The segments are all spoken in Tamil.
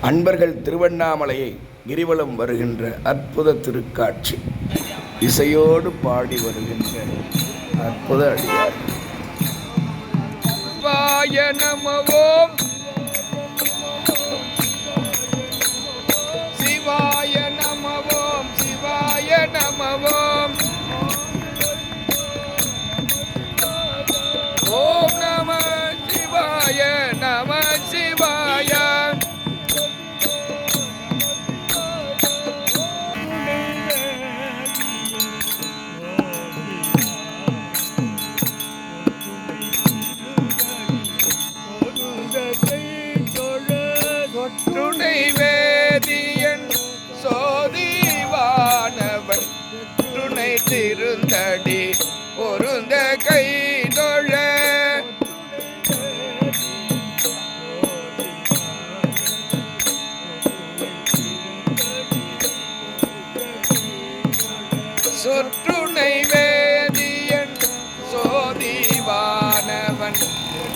அன்பர்கள் திருவண்ணாமலையை கிரிவலம் வருகின்ற அற்புத திருக்காட்சி. இசையோடு பாடி வருகின்ற அற்புத அடியார். நமவோம். திருந்தடி பொருந்த கை தொழ. சொற்றுணை வேதியன் சோதிவானவன்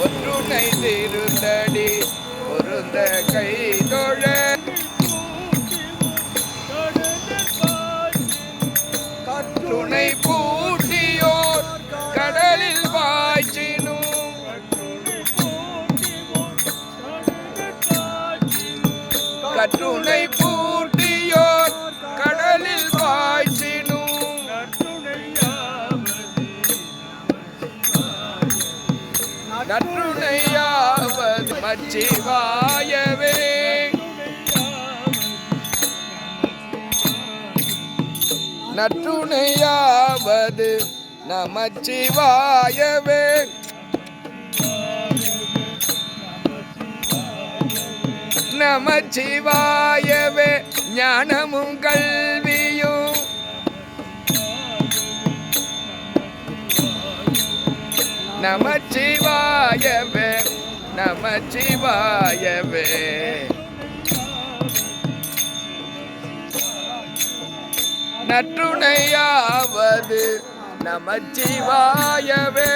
ஒற்றுணை திருந்தடி பொருந்த கை தொழ. துணை பூட்டியோர் கடலில் பாய்ச்சினும். கற்றுணை பூட்டியோர் கடலில் பாய்ச்சினும். நற்றுணையாவது மச்சிவாயவே நற்றுணையாவது நமச்சிவாயவே. நமச்சிவாயவே ஞானமும் கல்வியும். நமச்சிவாயவே நமச்சிவாயவே. நற்றுணையாவது நமச்சிவாயவே.